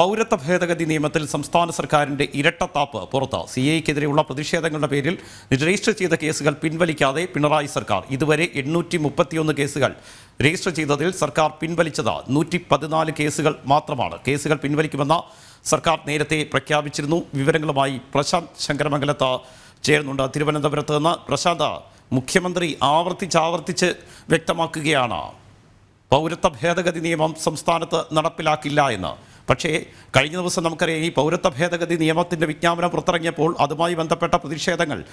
പൗരത്വ ഭേദഗതി നിയമത്തിൽ സംസ്ഥാന സർക്കാരിന്റെ ഇരട്ടത്താപ്പ് പുറത്ത് സി ഐക്കെതിരെയുള്ള പ്രതിഷേധങ്ങളുടെ പേരിൽ രജിസ്റ്റർ ചെയ്ത കേസുകൾ പിൻവലിക്കാതെ പിണറായി സർക്കാർ ഇതുവരെ എണ്ണൂറ്റി മുപ്പത്തിയൊന്ന് കേസുകൾ രജിസ്റ്റർ ചെയ്തതിൽ സർക്കാർ പിൻവലിച്ചത് നൂറ്റി പതിനാല് കേസുകൾ മാത്രമാണ്. കേസുകൾ പിൻവലിക്കുമെന്ന സർക്കാർ നേരത്തെ പ്രഖ്യാപിച്ചിരുന്നു. വിവരങ്ങളുമായി പ്രശാന്ത് ശങ്കരമംഗലത്ത് ചേരുന്നുണ്ട്. തിരുവനന്തപുരത്ത് നിന്ന് പ്രശാന്ത് മുഖ്യമന്ത്രി ആവർത്തിച്ചാവർത്തിച്ച് വ്യക്തമാക്കുകയാണ്. പൗരത്വ ഭേദഗതി നിയമം സംസ്ഥാനത്ത് നടപ്പിലാക്കില്ല എന്ന് പക്ഷേ കഴിഞ്ഞ ദിവസം നമുക്കറിയാം ഈ പൗരത്വ ഭേദഗതി നിയമത്തിന്റെ വിജ്ഞാപനം പുറത്തിറങ്ങിയപ്പോൾ അതുമായി ബന്ധപ്പെട്ട പ്രതിഷേധങ്ങൾ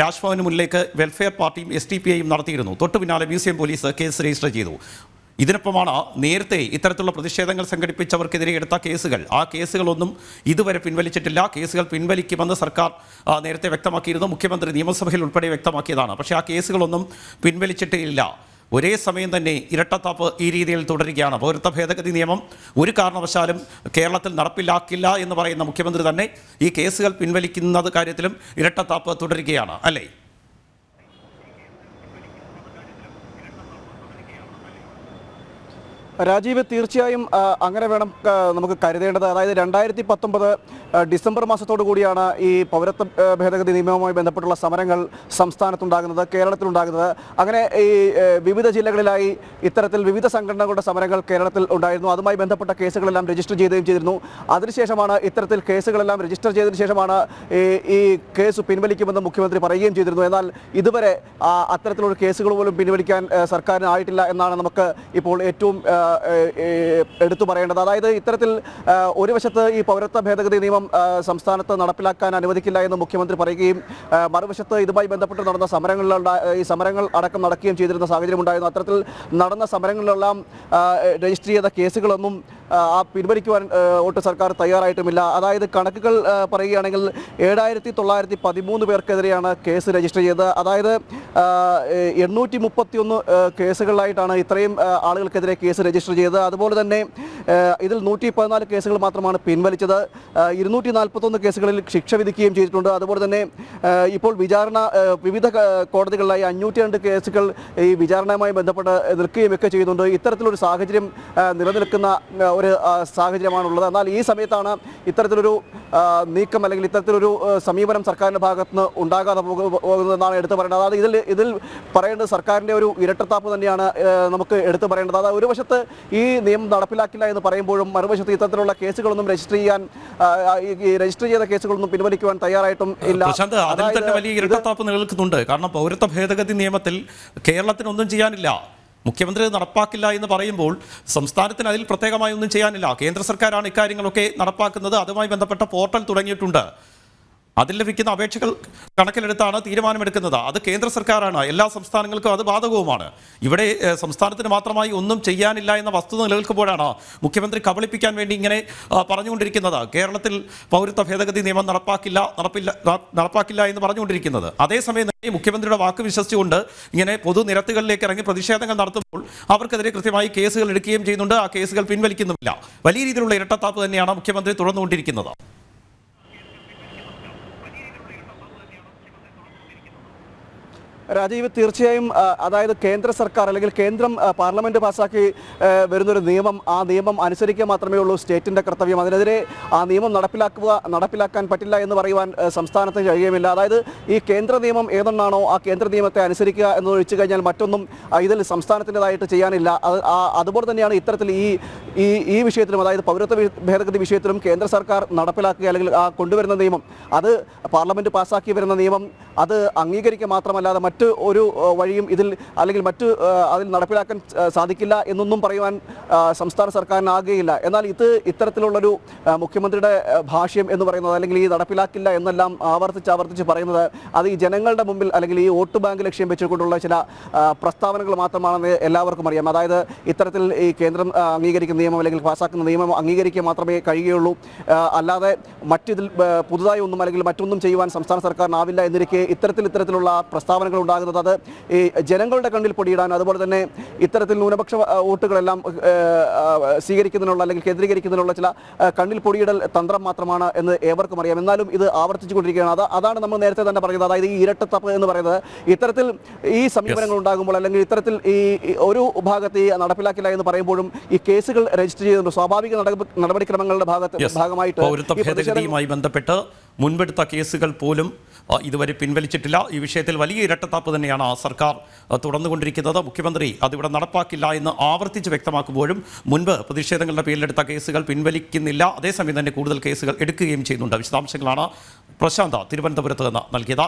രാജ്ഭവന് മുന്നിലേക്ക് വെൽഫെയർ പാർട്ടിയും എസ് ടി പി ഐയും നടത്തിയിരുന്നു. തൊട്ടു പിന്നാലെ മ്യൂസിയം പോലീസ് കേസ് രജിസ്റ്റർ ചെയ്തു. ഇതിനൊപ്പമാണ് നേരത്തെ ഇത്തരത്തിലുള്ള പ്രതിഷേധങ്ങൾ സംഘടിപ്പിച്ചവർക്കെതിരെ എടുത്ത കേസുകൾ. ആ കേസുകളൊന്നും ഇതുവരെ പിൻവലിച്ചിട്ടില്ല. കേസുകൾ പിൻവലിക്കുമെന്ന് സർക്കാർ നേരത്തെ വ്യക്തമാക്കിയിരുന്നു. മുഖ്യമന്ത്രി നിയമസഭയിൽ ഉൾപ്പെടെ വ്യക്തമാക്കിയതാണ്. പക്ഷേ ആ കേസുകളൊന്നും പിൻവലിച്ചിട്ടില്ല. ഒരേ സമയം തന്നെ ഇരട്ടത്താപ്പ് ഈ രീതിയിൽ തുടരുകയാണ്. പൗരത്വ ഭേദഗതി നിയമം ഒരു കാരണവശാലും കേരളത്തിൽ നടപ്പിലാക്കില്ല എന്ന് പറയുന്ന മുഖ്യമന്ത്രി തന്നെ ഈ കേസുകൾ പിൻവലിക്കുന്നത് കാര്യത്തിലും ഇരട്ടത്താപ്പ് തുടരുകയാണ്. അല്ലേ? രാജീവ് തീർച്ചയായും അങ്ങനെ വേണം നമുക്ക് കരുതേണ്ടത്. അതായത് രണ്ടായിരത്തി പത്തൊമ്പത് ഡിസംബർ മാസത്തോടു കൂടിയാണ് ഈ പൗരത്വ ഭേദഗതി നിയമവുമായി ബന്ധപ്പെട്ടുള്ള സമരങ്ങൾ സംസ്ഥാനത്തുണ്ടാകുന്നത് കേരളത്തിലുണ്ടാകുന്നത്. അങ്ങനെ ഈ വിവിധ ജില്ലകളിലായി ഇത്തരത്തിൽ വിവിധ സംഘടനകളുടെ സമരങ്ങൾ കേരളത്തിൽ ഉണ്ടായിരുന്നു. അതുമായി ബന്ധപ്പെട്ട കേസുകളെല്ലാം രജിസ്റ്റർ ചെയ്യുകയും ചെയ്തിരുന്നു. അതിനുശേഷമാണ് ഇത്തരത്തിൽ കേസുകളെല്ലാം രജിസ്റ്റർ ചെയ്തതിനു ശേഷമാണ് ഈ കേസ് പിൻവലിക്കുമെന്ന് മുഖ്യമന്ത്രി പറയുകയും ചെയ്തിരുന്നു. എന്നാൽ ഇതുവരെ അത്തരത്തിലുള്ള കേസുകൾ പോലും പിൻവലിക്കാൻ സർക്കാരിനായിട്ടില്ല എന്നാണ് നമുക്ക് ഇപ്പോൾ ഏറ്റവും എടുത്തു പറയേണ്ടത്. അതായത് ഇത്തരത്തിൽ ഒരു വശത്ത് ഈ പൗരത്വ ഭേദഗതി നിയമം സംസ്ഥാനത്ത് നടപ്പിലാക്കാൻ അനുവദിക്കില്ല എന്ന് മുഖ്യമന്ത്രി പറയുകയും മറുവശത്ത് ഇതുമായി ബന്ധപ്പെട്ട് നടന്ന സമരങ്ങളിലുള്ള ഈ സമരങ്ങൾ അടക്കം നടക്കുകയും ചെയ്തിരുന്ന സാഹചര്യം ഉണ്ടായിരുന്നു അത്തരത്തിൽ നടന്ന സമരങ്ങളിലെല്ലാം രജിസ്റ്റർ ചെയ്ത കേസുകളൊന്നും ആ, പിൻവലിക്കുവാൻ ഒട്ട് സർക്കാർ തയ്യാറായിട്ടുമില്ല. അതായത് കണക്കുകൾ പറയുകയാണെങ്കിൽ ഏഴായിരത്തി തൊള്ളായിരത്തി പതിമൂന്ന് പേർക്കെതിരെയാണ് കേസ് രജിസ്റ്റർ ചെയ്തത്. അതായത് എണ്ണൂറ്റി മുപ്പത്തിയൊന്ന് കേസുകളിലായിട്ടാണ് ഇത്രയും ആളുകൾക്കെതിരെ കേസ് രജിസ്റ്റർ ചെയ്തത്. അതുപോലെ തന്നെ ഇതിൽ നൂറ്റി പതിനാല് കേസുകൾ മാത്രമാണ് പിൻവലിച്ചത്. ഇരുന്നൂറ്റി നാൽപ്പത്തൊന്ന് കേസുകളിൽ ശിക്ഷ വിധിക്കുകയും ചെയ്തിട്ടുണ്ട്. അതുപോലെ തന്നെ ഇപ്പോൾ വിചാരണ വിവിധ കോടതികളിലായി അഞ്ഞൂറ്റി രണ്ട് കേസുകൾ ഈ വിചാരണയുമായി ബന്ധപ്പെട്ട് നിൽക്കുകയും ഒക്കെ ചെയ്യുന്നുണ്ട്. ഇത്തരത്തിലൊരു സാഹചര്യം നിലനിൽക്കുന്ന ഒരു സാഹചര്യമാണുള്ളത്. എന്നാൽ ഈ സമയത്താണ് ഇത്തരത്തിലൊരു നീക്കം അല്ലെങ്കിൽ ഇത്തരത്തിലൊരു സമീപനം സർക്കാരിന്റെ ഭാഗത്തുനിന്ന് ഉണ്ടാകാതെ പോകുന്നതെന്നാണ് എടുത്തു പറയേണ്ടത്. അതായത് ഇതിൽ ഇതിൽ പറയേണ്ടത് സർക്കാരിന്റെ ഒരു ഇരട്ടത്താപ്പ് തന്നെയാണ് നമുക്ക് എടുത്തു പറയേണ്ടത്. അതായത് ഒരു വശത്ത് ഈ നിയമം നടപ്പിലാക്കില്ല എന്ന് പറയുമ്പോഴും മറുവശത്ത് ഇത്തരത്തിലുള്ള കേസുകളൊന്നും രജിസ്റ്റർ ചെയ്യാൻ രജിസ്റ്റർ ചെയ്ത കേസുകളൊന്നും പിൻവലിക്കുവാൻ തയ്യാറായിട്ടും ഇല്ല. അതിൽ തന്നെ വലിയ ഇരട്ടത്താപ്പ് നിലനിൽക്കുന്നുണ്ട്. കാരണം പൗരത്വ ഭേദഗതി നിയമത്തിൽ കേരളത്തിനൊന്നും ചെയ്യാനില്ല. മുഖ്യമന്ത്രി നടപ്പാക്കില്ല എന്ന് പറയുമ്പോൾ സംസ്ഥാനത്തിന് അതിൽ പ്രത്യേകമായി ഒന്നും ചെയ്യാനില്ല. കേന്ദ്ര സർക്കാരാണ് ഇക്കാര്യങ്ങളൊക്കെ നടപ്പാക്കുന്നത്. അതുമായി ബന്ധപ്പെട്ട പോർട്ടൽ തുടങ്ങിയിട്ടുണ്ട്. അതിൽ ലഭിക്കുന്ന അപേക്ഷകൾ കണക്കിലെടുത്താണ് തീരുമാനമെടുക്കുന്നത്. അത് കേന്ദ്ര സർക്കാരാണ്. എല്ലാ സംസ്ഥാനങ്ങൾക്കും അത് ബാധകവുമാണ്. ഇവിടെ സംസ്ഥാനത്തിന് മാത്രമായി ഒന്നും ചെയ്യാനില്ല എന്ന വസ്തുത നിലനിൽക്കുമ്പോഴാണ് മുഖ്യമന്ത്രി കബളിപ്പിക്കാൻ വേണ്ടി ഇങ്ങനെ പറഞ്ഞുകൊണ്ടിരിക്കുന്നത്. കേരളത്തിൽ പൗരത്വ ഭേദഗതി നിയമം നടപ്പാക്കില്ല നടപ്പില്ല നടപ്പാക്കില്ല എന്ന് പറഞ്ഞുകൊണ്ടിരിക്കുന്നത്. അതേസമയം തന്നെ മുഖ്യമന്ത്രിയുടെ വാക്ക് വിശ്വസിച്ചുകൊണ്ട് ഇങ്ങനെ പൊതുനിരത്തുകളിലേക്ക് ഇറങ്ങി പ്രതിഷേധങ്ങൾ നടത്തുമ്പോൾ അവർക്കെതിരെ കൃത്യമായി കേസുകൾ എടുക്കുകയും ചെയ്യുന്നുണ്ട്. ആ കേസുകൾ പിൻവലിക്കുന്നുമില്ല. വലിയ രീതിയിലുള്ള ഇരട്ടത്താപ്പ് തന്നെയാണ് മുഖ്യമന്ത്രി തുടർന്നുകൊണ്ടിരിക്കുന്നത് രാജീവ് തീർച്ചയായും അതായത് കേന്ദ്ര സർക്കാർ അല്ലെങ്കിൽ കേന്ദ്രം പാർലമെന്റ് പാസാക്കി ആ, വരുന്നൊരു നിയമം ആ നിയമം അനുസരിക്കുക മാത്രമേ ഉള്ളൂ സ്റ്റേറ്റിന്റെ കർത്തവ്യം. അതിനെതിരെ ആ നിയമം നടപ്പിലാക്കുക നടപ്പിലാക്കാൻ പറ്റില്ല എന്ന് പറയുവാൻ സംസ്ഥാനത്തിന് കഴിയുമില്ല അതായത് ഈ കേന്ദ്ര നിയമം ഏതൊന്നാണോ ആ കേന്ദ്ര നിയമത്തെ അനുസരിക്കുക എന്ന് ഒഴിച്ചു കഴിഞ്ഞാൽ മറ്റൊന്നും ഇതിൽ സംസ്ഥാനത്തിന്റെതായിട്ട് ചെയ്യാനില്ല. അത് അതുപോലെ തന്നെയാണ് ഇത്തരത്തിൽ ഈ ഈ ഈ വിഷയത്തിലും അതായത് പൗരത്വ ഭേദഗതി വിഷയത്തിലും കേന്ദ്ര സർക്കാർ നടപ്പിലാക്കുക അല്ലെങ്കിൽ ആ കൊണ്ടുവരുന്ന നിയമം അത് പാർലമെന്റ് പാസ്സാക്കി വരുന്ന നിയമം അത് അംഗീകരിക്കുക മാത്രമല്ലാതെ മറ്റ് ഒരു വഴിയും ഇതിൽ അല്ലെങ്കിൽ മറ്റ് അതിൽ നടപ്പിലാക്കാൻ സാധിക്കില്ല എന്നൊന്നും പറയുവാൻ സംസ്ഥാന സർക്കാരിനാകുകയില്ല. എന്നാൽ ഇത് ഇത്തരത്തിലുള്ളൊരു മുഖ്യമന്ത്രിയുടെ ഭാഷ്യം എന്ന് പറയുന്നത് അല്ലെങ്കിൽ ഈ നടപ്പിലാക്കില്ല എന്നെല്ലാം ആവർത്തിച്ച് ആവർത്തിച്ച് പറയുന്നത് അത് ഈ ജനങ്ങളുടെ മുമ്പിൽ അല്ലെങ്കിൽ ഈ വോട്ട് ബാങ്ക് ലക്ഷ്യം വെച്ചുകൊണ്ടുള്ള ചില പ്രസ്താവനകൾ മാത്രമാണെന്ന് എല്ലാവർക്കും അറിയാം. അതായത് ഇത്തരത്തിൽ ഈ കേന്ദ്രം അംഗീകരിക്കുന്ന നിയമം അല്ലെങ്കിൽ പാസ്സാക്കുന്ന നിയമം അംഗീകരിക്കുക മാത്രമേ കഴിയുകയുള്ളൂ. അല്ലാതെ മറ്റിതിൽ പുതുതായി ഒന്നും അല്ലെങ്കിൽ മറ്റൊന്നും ചെയ്യുവാൻ സംസ്ഥാന സർക്കാരിനാവില്ല എന്നിരിക്കെ ഇത്തരത്തിൽ ഇത്തരത്തിലുള്ള പ്രസ്താവനകൾ ഉണ്ടാകുന്നത്. അത് ഈ ജനങ്ങളുടെ കണ്ണിൽ പൊടിയിടാൻ അതുപോലെ തന്നെ ഇത്തരത്തിൽ ന്യൂനപക്ഷ വോട്ടുകളെല്ലാം സ്വീകരിക്കുന്നതിനുള്ള അല്ലെങ്കിൽ കേന്ദ്രീകരിക്കുന്നതിനുള്ള ചില കണ്ണിൽ പൊടിയിടൽ തന്ത്രം മാത്രമാണ് എന്ന് ഏവർക്കും അറിയാം. എന്നാലും ഇത് ആവർത്തിച്ചുകൊണ്ടിരിക്കുകയാണ്. അത് അതാണ് നമ്മൾ നേരത്തെ തന്നെ പറയുന്നത് അതായത് ഈ ഇരട്ടത്തപ്പ് എന്ന് പറയുന്നത് ഇത്തരത്തിൽ ഈ സമീപനങ്ങൾ ഉണ്ടാകുമ്പോൾ അല്ലെങ്കിൽ ഇത്തരത്തിൽ ഈ ഒരു ഭാഗത്ത് ഈ നടപ്പിലാക്കില്ല എന്ന് പറയുമ്പോഴും ഈ കേസുകൾ രജിസ്റ്റർ ചെയ്യുന്നുണ്ട് സ്വാഭാവിക നടപടിക്രമങ്ങളുടെ ഭാഗത്ത് ഭാഗമായിട്ട് പൗരത്വ ഭേദഗതിയുമായി ബന്ധപ്പെട്ട് മുൻപെടുത്ത കേസുകൾ പോലും ഇതുവരെ പിൻവലിച്ചിട്ടില്ല. ഈ വിഷയത്തിൽ വലിയ ഇരട്ടത്താപ്പ് തന്നെയാണ് ആ സർക്കാർ തുടർന്നുകൊണ്ടിരിക്കുന്നത്. മുഖ്യമന്ത്രി അതിവിടെ നടപ്പാക്കില്ല എന്ന് ആവർത്തിച്ച് വ്യക്തമാക്കുമ്പോഴും മുൻപ് പ്രതിഷേധങ്ങളുടെ പേരിലെടുത്ത കേസുകൾ പിൻവലിക്കുന്നില്ല. അതേസമയം തന്നെ കൂടുതൽ കേസുകൾ എടുക്കുകയും ചെയ്യുന്നുണ്ട്. വിശദാംശങ്ങളാണ് പ്രശാന്ത തിരുവനന്തപുരത്ത് നിന്ന് നൽകിയത്.